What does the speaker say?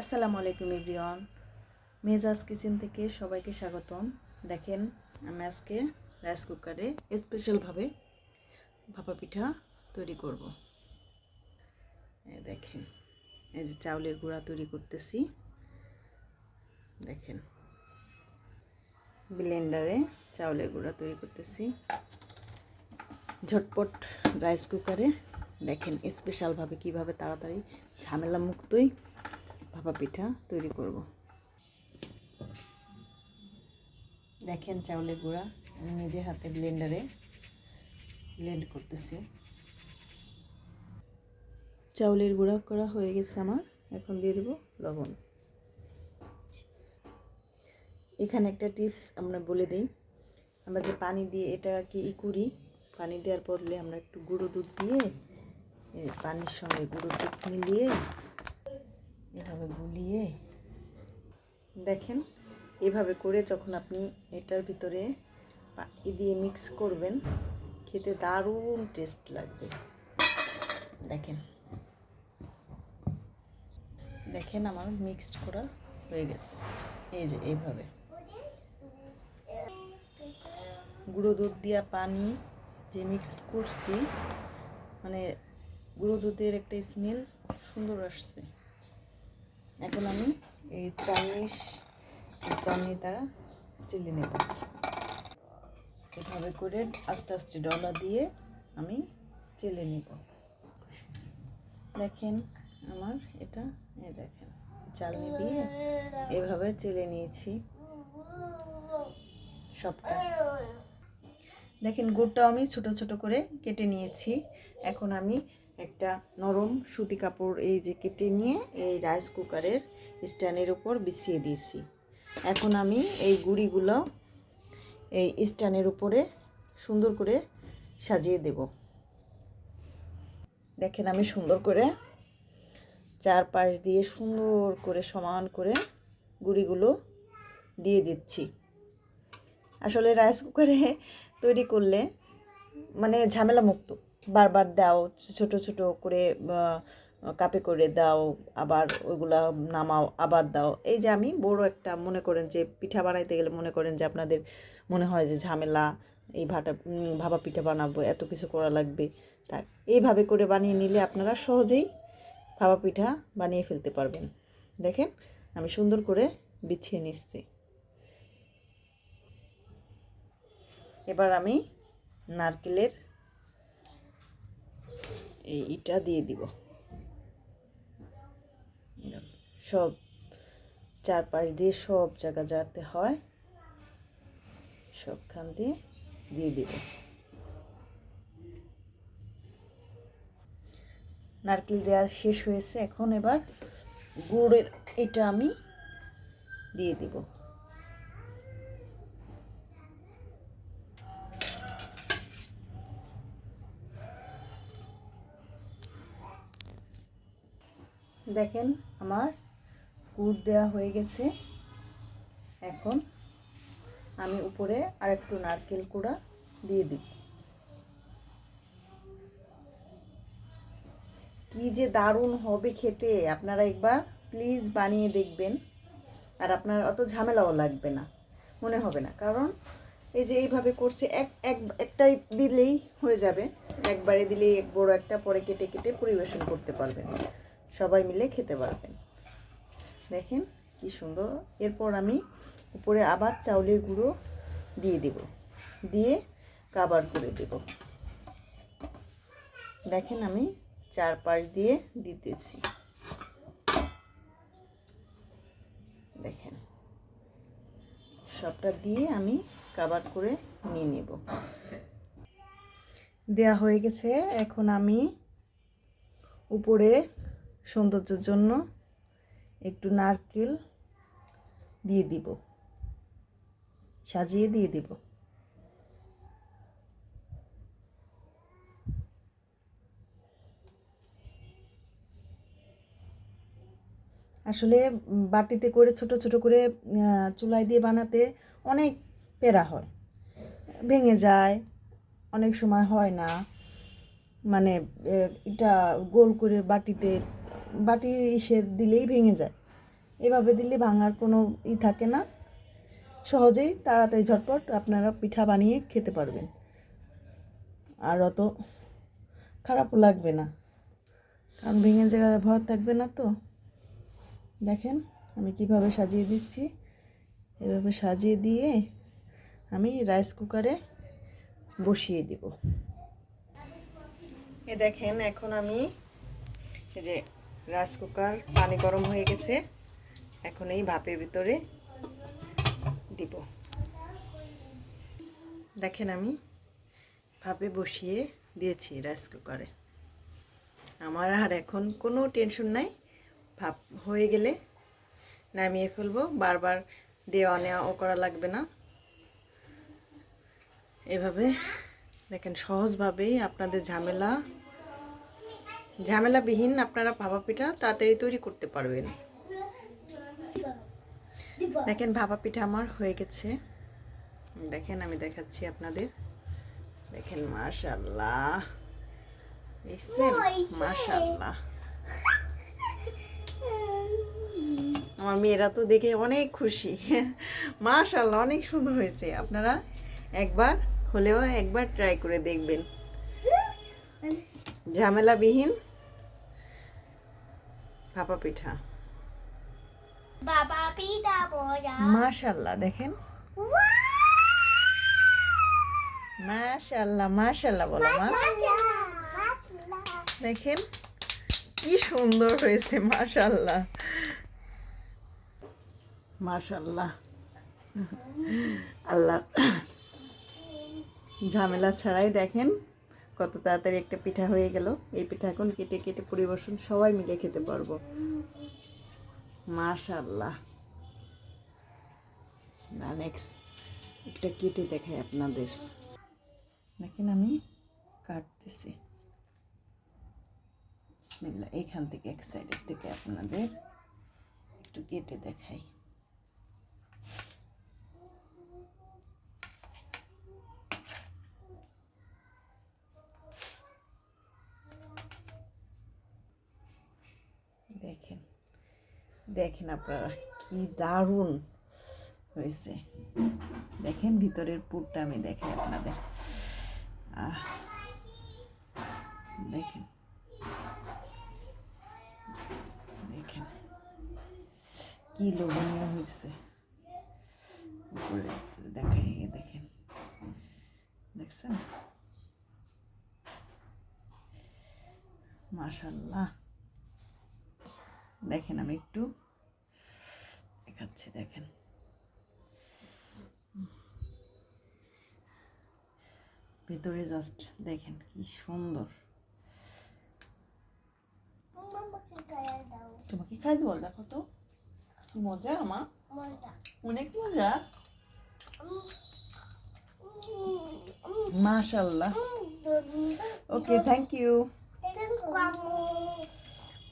আসসালামু আলাইকুম এভরিওয়ান। মেজাজ কিচেন থেকে সবাইকে স্বাগতম। দেখেন, আমি আজকে রাইস কুকারে স্পেশালভাবে ভাপা পিঠা তৈরি করব। দেখেন, এই যে চাউলের গুঁড়া তৈরি করতেছি। দেখেন, ব্লেন্ডারে চাউলের গুঁড়া তৈরি করতেছি। ঝটপট রাইস কুকারে দেখেন স্পেশালভাবে কীভাবে তাড়াতাড়ি ঝামেলা মুক্তই ভাপা পিঠা তৈরি করব। দেখেন চাউলের গুঁড়া, আমি নিজে হাতে ব্লেন্ডারে ব্লেন্ড করতেছি। চাউলের গুঁড়া করা হয়ে গেছে আমার, এখন দিয়ে দেব লবণ। এখানে একটা টিপস আমরা বলে দিই। আমরা যে পানি দিয়ে এটাকে ই করি, পানি দেওয়ার বদলে আমরা একটু গুঁড়ো দুধ দিয়ে পানির সঙ্গে গুঁড়ো দুধ মিলিয়ে এভাবে গুলিয়ে দেখেন, এভাবে করে যখন আপনি এটার ভিতরে পা- দিয়ে মিক্স করবেন, খেতে দারুণ টেস্ট লাগবে। দেখেন দেখেন আমার মিক্সড করা হয়ে গেছে। এই যে এইভাবে। গুঁড়ো দুধ দিয়া পানি যে মিক্সড করছি মানে গুঁড়ো দুধের একটা স্মেল সুন্দর আসছে। এখন আমি এই চাউনিশ চাউনি দ্বারা চিলি নেব। এভাবে করে আস্তে আস্তে ডলা দিয়ে আমি চেলে নেব। দেখেন আমার এটা এই দেখেন, চালনি দিয়ে এভাবে চেলে নিয়েছি সবটা। দেখেন গুড়টাও আমি ছোট ছোট করে কেটে নিয়েছি। এখন আমি একটা নরম সুতি কাপড় এই যে কেটে নিয়ে এই রাইস কুকারের স্ট্যান্ডের উপর বিছিয়ে দিয়েছি। এখন আমি এই গুঁড়িগুলো এই স্ট্যান্ডের উপরে সুন্দর করে সাজিয়ে দেব। দেখেন আমি সুন্দর করে চারপাশ দিয়ে সুন্দর করে সমান করে গুঁড়িগুলো দিয়ে দিচ্ছি। আসলে রাইস কুকারে তৈরি করলে মানে ঝামেলা মুক্ত বারবার দাও, ছোট ছোট করে কাপে করে দাও, আবার ওইগুলা নামাও, আবার দাও। এই যে আমি বড় একটা মনে করেন যে পিঠা বানাইতে গেলে মনে করেন যে আপনাদের মনে হয় যে ঝামেলা, এই ভাটা ভাপা পিঠা বানাবো, এত কিছু করা লাগবে। তাই এইভাবে করে বানিয়ে নিলে আপনারা সহজেই ভাপা পিঠা বানিয়ে ফেলতে পারবেন। দেখেন আমি সুন্দর করে বিছিয়ে নিচ্ছি। এবার আমি নারকেলের এই ইটা দিয়ে দিব। সব চারপাশ দিয়ে সব জায়গা যাতে হয়, সবখান দিয়ে দিয়ে দিব। নারকেল দেওয়া শেষ হয়েছে, এখন এবার গুড়ের এটা আমি দিয়ে দিব। দেখেন আমার গুড় দেওয়া হয়ে গেছে। এখন আমি উপরে আরেকটু নারকেল কুড়া দিয়ে দিব কি যে দারুণ হবে খেতে। আপনারা একবার প্লিজ বানিয়ে দেখবেন। আর আপনার অত ঝামেলাও লাগবে না। মনে হবে না। কারণ এই যে এইভাবে করছে, এক এক, একটাই দিলেই হয়ে যাবে। একবারে দিলেই এক বড় একটা পরে কেটে কেটে পরিবেশন করতে পারবেন। সবাই মিলে খেতে পারবেন। দেখেন কি সুন্দর। এরপর আমি উপরে আবার চাউলের গুঁড়ো দিয়ে দেব। দিয়ে কাবার করে দেব। দেখেন আমি চারপাশ দিয়ে দিতেছি। দেখেন। সবটা দিয়ে আমি কাবার করে নিয়ে নেব। দেয়া হয়ে গেছে। এখন আমি উপরে সৌন্দর্যের জন্য একটু নারকেল দিয়ে দিব। সাজিয়ে দিয়ে দিব। আসলে বাটিতে করে ছোট ছোট করে চুলায় দিয়ে বানাতে অনেক পেরা হয়। ভেঙে যায়, অনেক সময় হয় না। মানে এটা গোল করে বাটিতে বাটি ইসে দিলেই ভেঙে যায়। এভাবে দিলে ভাঙার কোনো ই থাকে না। সহজেই তাড়াতাড়ি ঝটপট আপনারা পিঠা বানিয়ে খেতে পারবেন। আর অত খারাপও লাগবে না। কারণ ভেঙে জায়গায় ভয় থাকবে না তো। দেখেন আমি কীভাবে সাজিয়ে দিচ্ছি। এভাবে সাজিয়ে দিয়ে আমি রাইস কুকারে বসিয়ে দিব। এ দেখেন, এখন আমি এই যে রাইস কুকার পানি গরম হয়ে গেছে। এখন এই ভাপের ভিতরে দিব। দেখেন আমি ভাপে বসিয়ে দিয়েছি রাইস কুকারে। আমার আর এখন কোনো টেনশন নাই। ভাপ হয়ে গেলে নামিয়ে ফেলব। বারবার দেওয়া নেওয়া ও করা লাগবে না। এভাবে দেখেন সহজভাবেই আপনাদের ঝামেলা ঝামেলাবিহীন আপনারা ভাপা পিঠা তাড়াতাড়ি তৈরি করতে পারবেন। দেখেন ভাপা পিঠা আমার হয়ে গেছে। দেখেন আমি দেখাচ্ছি আপনাদের। দেখেন মাশাল্লাহ দেখছেন মাশাল্লাহ আমার মেয়েরা তো দেখে অনেক খুশি। মাশাল্লাহ অনেক সুন্দর হয়েছে। আপনারা একবার হলেও একবার ট্রাই করে দেখবেন। ঝামেলাবিহীন ভাপা পিঠা। বাবা পিতা মজা মাশাল্লাহ দেখেন। মাশাল্লাহ মাশাল্লাহ বলো মা। দেখেন কি সুন্দর হয়েছে মাশাল্লাহ। মাশাল্লাহ। আল্লাহ ঝামেলা ছাড়াই দেখেন কত তাড়াতাড়ি একটা পিঠা হয়ে গেল। এই পিঠা এখন কেটে কেটে পরিবেশন সবাই মিলে খেতে পারব। মাশাল্লাহ না নেক্সট একটা কেটে দেখাই আপনাদের। দেখেন আমি কাটতেছি। এখান থেকে এক সাইডের থেকে আপনাদের একটু কেটে দেখাই। দেখেন। দেখেন আপনারা, কি দারুণ হয়েছে। দেখেন ভিতরের পুরটা আমি দেখাই আপনাদের। দেখেন। দেখেন। কি লোভনীয় হয়েছে। দেখাই দেখেন। দেখছেন? মাশাল্লাহ দেখেন আমি একটু দেখাচ্ছি দেখেন। ভেতরে জাস্ট দেখেন কি সুন্দর। তোমাকে খাই দেবো? দেখো তো। মজা আমা মজা। অনেক মজা। মাশাল্লাহ ওকে থ্যাংক ইউ